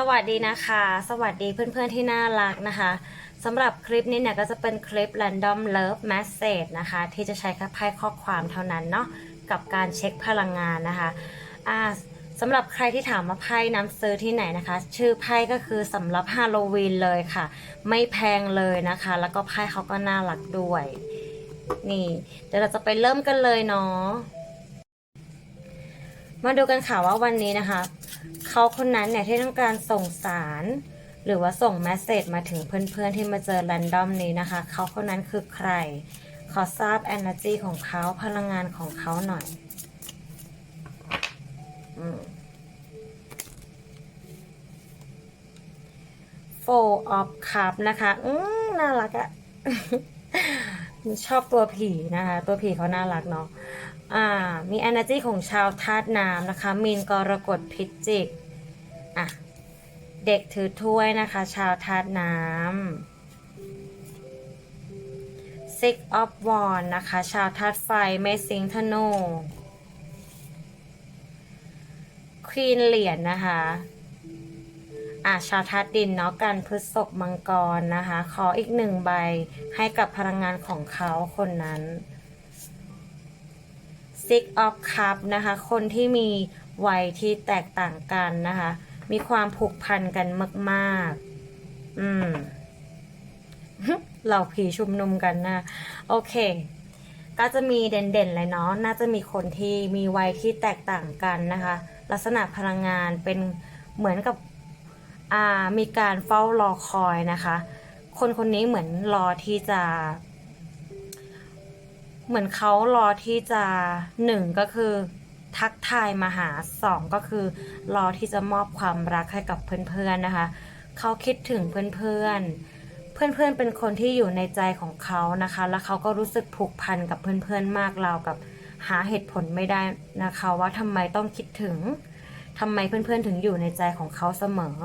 สวัสดีนะคะ สวัสดีเพื่อนๆที่น่ารักนะคะสำหรับคลิปนี้เนี่ยก็จะเป็นคลิป Random Love Message นะคะ ที่จะใช้แค่ไพ่ข้อความเท่านั้นเนาะกับการเช็คพลังงานนะคะอ่าสำหรับใครที่ถามว่าไพ่น้ำซื้อที่ไหนนะคะ ชื่อไพ่ก็คือสำหรับฮาโลวีนเลยค่ะ ไม่แพงเลยนะคะ แล้วก็ไพ่เขาก็น่ารักด้วย นี่ เดี๋ยวเราจะไปเริ่มกันเลยเนาะมาดูกันค่ะว่าวันนี้นะคะ เขาคนนั้นเนี่ยที่ต้องการส่งสาร หรือว่าส่งแมสเซจมาถึงเพื่อนๆที่มาเจอแรนดอมนี้นะคะ เขาคนนั้นคือใคร ขอทราบ energy ของเขาพลังงานของเขาหน่อยอืม Four of Cup นะคะ อืมน่ารักอะ ชอบตัวผีนะคะ ตัวผีเขาน่ารักเนาะ อ่ามี energy ของชาวธาตุน้ำนะคะมีนกรกฎพิจิกอะเด็กถือถ้วยนะคะ ชาวธาตุน้ำ Six of Wands นะคะ ชาวธาตุไฟเมสิงธนูควีนเหรียญนะคะอะชาวธาตุดินเนาะกันพฤษภมังกรนะคะ ขออีกหนึ่งใบให้กับพลังงานของเขาคนนั้น Six of Cup นะคะ คนที่มีวัยที่แตกต่างกันนะคะ มีความผูกพันกันมาก ๆ อืมเหล่าผีชุมนุมกันนะ โอเค ก็จะมีเด่นๆเลยเนาะ น่าจะมีคนที่มีวัยที่แตกต่างกันนะคะ ลักษณะพลังงานเป็นเหมือนกับมีการเฝ้ารอคอยนะคะ คนคนนี้เหมือนรอที่จะ เหมือนเขารอที่จะหนึ่งก็คือทักทายมาหาสองก็คือ รอที่จะมอบความรักให้กับเพื่อนๆนะคะ เขาคิดถึงเพื่อนๆ เพื่อนๆเป็นคนที่อยู่ในใจของเขานะคะ แล้วเขาก็รู้สึกผูกพันกับเพื่อนๆมากราวกับหาเหตุผลไม่ได้นะคะ ว่าทำไมต้องคิดถึงทำไมเพื่อนๆถึงอยู่ในใจของเขาเสมอ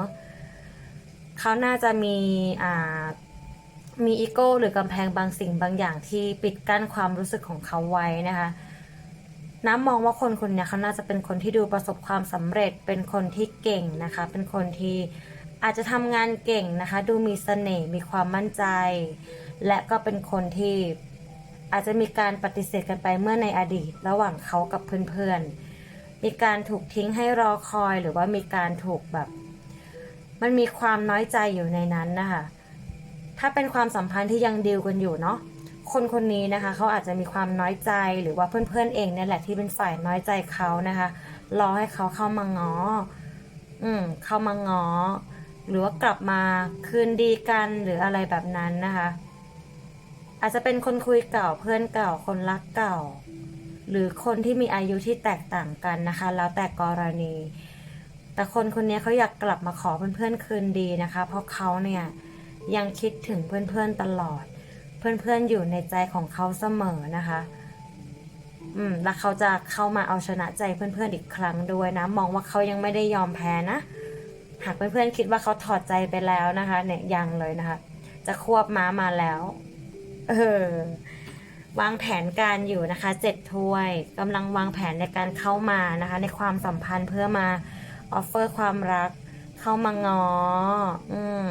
เขาน่าจะมีอ่า มีอีโก้หรือกำแพงบางสิ่งบางอย่างที่ปิดกั้นความรู้สึกของเขาไว้นะคะ น้ำมองว่าคนคนนี้เขาน่าจะเป็นคนที่ดูประสบความสำเร็จ เป็นคนที่เก่งนะคะ เป็นคนที่อาจจะทำงานเก่งนะคะ ดูมีเสน่ห์มีความมั่นใจ และก็เป็นคนที่อาจจะมีการปฏิเสธกันไปเมื่อในอดีต ระหว่างเขากับเพื่อนๆ มีการถูกทิ้งให้รอคอยหรือว่ามีการถูกแบบ มันมีความน้อยใจอยู่ในนั้นนะคะ ถ้าเป็นความสัมพันธ์ที่ยังดีลกันอยู่เนาะคนคนนี้นะคะเขาอาจจะมีความน้อยใจหรือว่าเพื่อนๆเองเนี่ยแหละที่เป็นฝ่ายน้อยใจเขานะคะ รอให้เขาเข้ามาง้ออืมเข้ามาง้อหรือว่ากลับมาคืนดีกันหรืออะไรแบบนั้นนะคะ อาจจะเป็นคนคุยเก่าเพื่อนเก่าคนรักเก่า หรือคนที่มีอายุที่แตกต่างกันนะคะ แล้วแต่กรณี แต่คนคนนี้เขาอยากกลับมาขอเพื่อนๆคืนดีนะคะ เพราะเขาเนี่ย ยังคิดถึงเพื่อนๆตลอด เพื่อนๆอยู่ในใจของเขาเสมอนะคะ อืม แล้วเขาจะเข้ามาเอาชนะใจเพื่อนๆอีกครั้งด้วยนะ มองว่าเขายังไม่ได้ยอมแพ้นะ หากเพื่อนๆคิดว่าเขาถอดใจไปแล้วนะคะ เนี่ยยังเลยนะคะ จะควบม้ามาแล้ว เออ วางแผนการอยู่นะคะเจ็ดถ้วยกำลังวางแผนในการเข้ามานะคะ ในความสัมพันธ์เพื่อมาออฟเฟอร์ความรัก เข้ามางอ อืม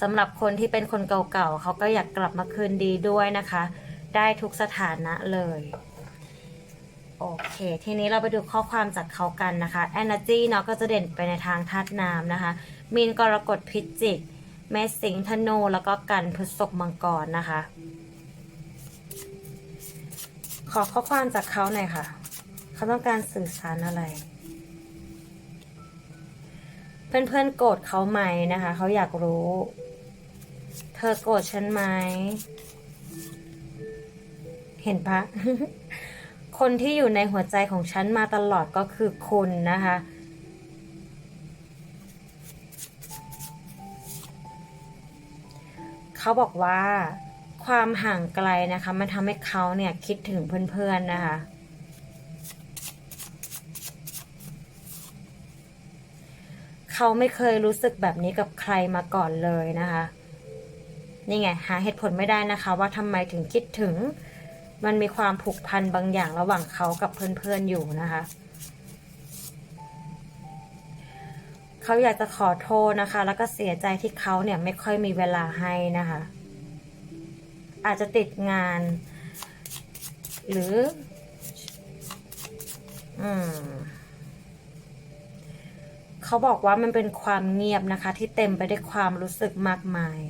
สำหรับคนที่เป็นคนเก่าๆเขาก็อยากกลับมาคืนดีด้วยนะคะ ได้ทุกสถานะเลยโอเค ทีนี้เราไปดูข้อความจากเขากันนะคะ Energy เนาะก็จะเด่นไปในทางธาตุน้ำนะคะ มีนกรกฎพิจิก เมษสิงธนู แล้วก็กันพฤษภมังกรนะคะ ขอข้อความจากเขาหน่อยค่ะ เขาต้องการสื่อสารอะไร เพื่อนๆโกรธเขาไหมนะคะ เขาอยากรู้ เธอโกรธฉันไหม เห็นปะ คนที่อยู่ในหัวใจของฉันมาตลอดก็คือคุณนะคะ เขาบอกว่าความห่างไกลนะคะ มันทำให้เขาเนี่ยคิดถึงเพื่อนๆนะคะเขาไม่เคยรู้สึกแบบนี้กับใครมาก่อนเลยนะคะ นี่ไงหาเหตุผลไม่ได้นะคะ ว่าทำไมถึงคิดถึง มันมีความผูกพันบางอย่างระหว่างเขากับเพื่อนๆอยู่นะคะเขาอยากจะขอโทษนะคะ แล้วก็เสียใจที่เขาเนี่ยไม่ค่อยมีเวลาให้นะคะ อาจจะติดงาน หรือ อืมเขาบอกว่ามันเป็นความเงียบนะคะ ที่เต็มไปด้วยความรู้สึกมากมาย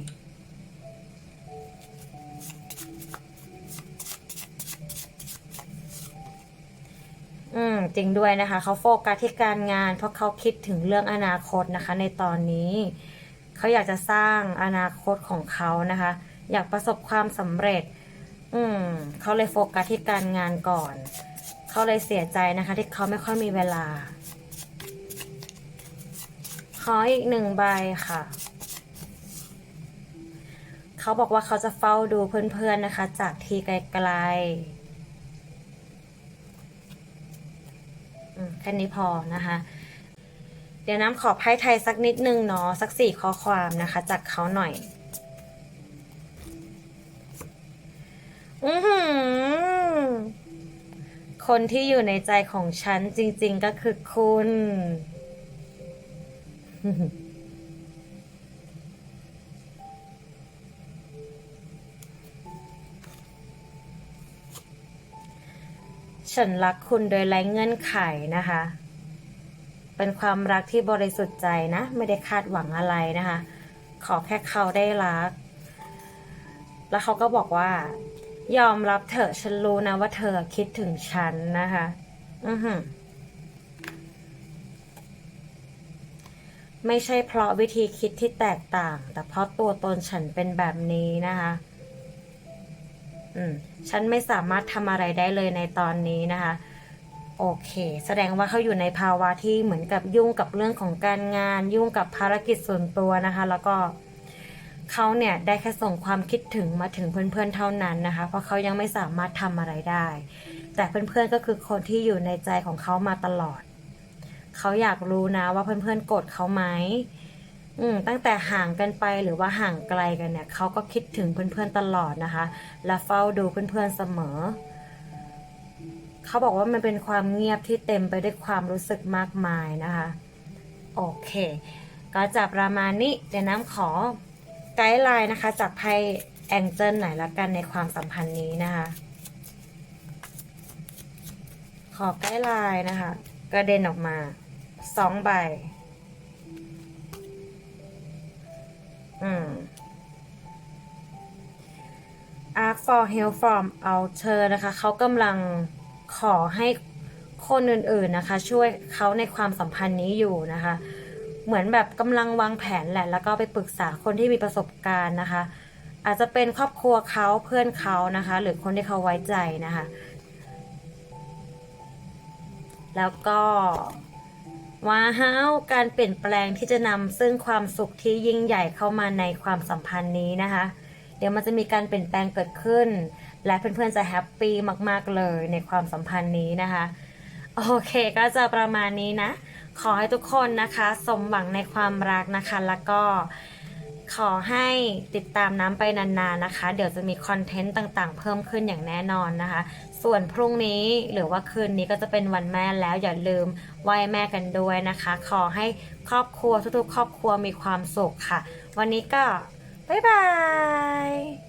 อืมจริงด้วยนะคะ เขาโฟกัสที่การงาน เพราะเขาคิดถึงเรื่องอนาคตนะคะ ในตอนนี้เขาอยากจะสร้างอนาคตของเขานะคะ อยากประสบความสำเร็จ อืมเขาเลยโฟกัสที่การงานก่อนเขาเลยเสียใจนะคะ ที่เขาไม่ค่อยมีเวลา ขออีกหนึ่งใบค่ะเขาบอกว่าเขาจะเฝ้าดูเพื่อนๆนะคะ จากที่ไกลๆอืม แค่นี้พอนะคะ เดี๋ยวน้ำขอไพ่ไทยสักนิดนึงเนาะสักสี่ข้อความนะคะ จากเขาหน่อย อือหือ คนที่อยู่ในใจของฉันจริง ๆก็คือคุณ ฉันรักคุณโดยไร้เงื่อนไขนะคะ เป็นความรักที่บริสุทธิ์ใจนะ ไม่ได้คาดหวังอะไรนะคะ ขอแค่เขาได้รัก แล้วเขาก็บอกว่า ยอมรับเถอะฉันรู้นะว่าเธอคิดถึงฉันนะคะ อือหือไม่ใช่เพราะวิธีคิดที่แตกต่าง แต่เพราะตัวตนฉันเป็นแบบนี้นะคะ ฉันไม่สามารถทำอะไรได้เลยในตอนนี้นะคะ โอเค แสดงว่าเขาอยู่ในภาวะที่เหมือนกับยุ่งกับเรื่องของการงาน ยุ่งกับภารกิจส่วนตัวนะคะ แล้วก็เขาเนี่ยได้แค่ส่งความคิดถึงมาถึงเพื่อนๆเท่านั้นนะคะ เพราะเขายังไม่สามารถทำอะไรได้ แต่เพื่อนๆก็คือคนที่อยู่ในใจของเขามาตลอด เขาอยากรู้นะว่าเพื่อนๆโกรธเขาไหม อืมตั้งแต่ห่างกันไปหรือว่าห่างไกลกันเนี่ยเขาก็คิดถึงเพื่อนๆตลอดนะคะ และเฝ้าดูเพื่อนๆเสมอเขาบอกว่ามันเป็นความเงียบที่เต็มไปด้วยความรู้สึกมากมายนะคะ โอเค ก็จับประมาณนี้เดี๋ยวน้ำขอไกด์ไลน์นะคะ จากไพ่แองเจิลหน่อยละกันในความสัมพันธ์นี้นะคะ ขอไกด์ไลน์นะคะ กระเด็นออกมาสองใบ Ask for help from outer นะคะ เขากำลังขอให้คนอื่นๆนะคะ ช่วยเขาในความสัมพันธ์นี้อยู่นะคะ เหมือนแบบกำลังวางแผนแหละ แล้วก็ไปปรึกษาคนที่มีประสบการณ์นะคะ อาจจะเป็นครอบครัวเขาเพื่อนเขานะคะ หรือคนที่เขาไว้ใจนะคะ แล้วก็ ว้าวการเปลี่ยนแปลงที่จะนำซึ่งความสุขที่ยิ่งใหญ่เข้ามาในความสัมพันธ์นี้นะคะ เดี๋ยวมันจะมีการเปลี่ยนแปลงเกิดขึ้น และเพื่อนๆจะแฮปปี้มากๆเลยในความสัมพันธ์นี้นะคะ โอเคก็จะประมาณนี้นะ ขอให้ทุกคนนะคะ สมหวังในความรักนะคะแล้วก็ ขอให้ติดตามน้ำไปนานๆนะคะ เดี๋ยวจะมีคอนเทนต์ต่างๆ เพิ่มขึ้นอย่างแน่นอนนะคะ ส่วนพรุ่งนี้หรือว่าคืนนี้ก็จะเป็นวันแม่แล้วอย่าลืมไหว้แม่กันด้วยนะคะ ขอให้ครอบครัวทุกๆ ครอบครัวมีความสุขค่ะ วันนี้ก็บ๊ายบาย